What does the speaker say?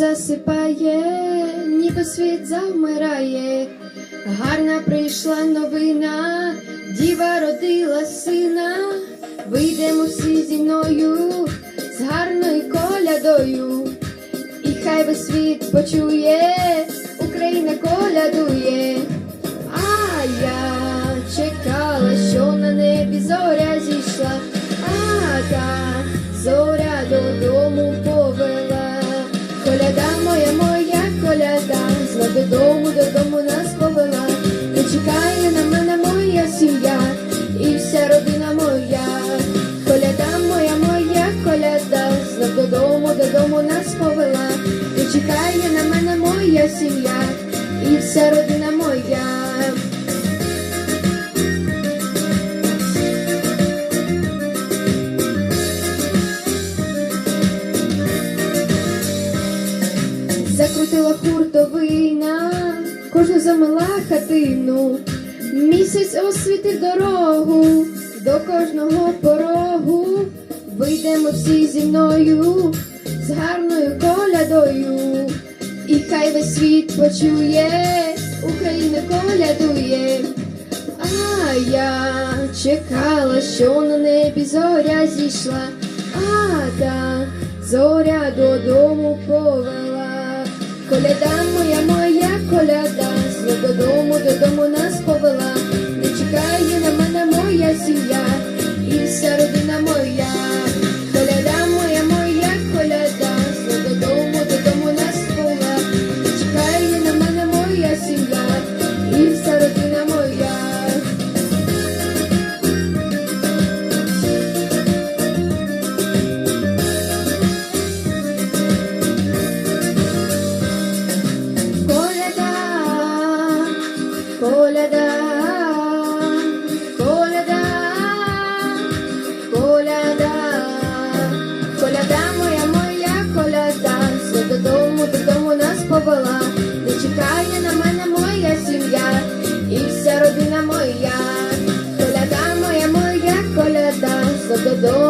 засипає, ніби світ завмирає. Гарна прийшла новина, діва родила сина. Вийдемо всі зі мною з гарною колядою. І хай весь світ почує, Україна колядує. Коляда, додому, додому нас повела. Не чекає на мене моя сім'я і вся родина моя. Закрутила хуртовина, кожну замила хатину, місяць освітив дорогу до кожного порогу. Вийдемо всі зі мною з гарною колядою, і хай весь світ почує, Україна колядує. А я чекала, що на небі зоря зійшла, а та зоря додому повела. Коляда моя, моя коляда, зло додому, додому нас коляда, коляда, коляда, коляда моя, моя коляда, все додому, додому нас повела. Не чекає на мене моя сім'я і вся родина моя. Коляда моя, моя коляда, все додому.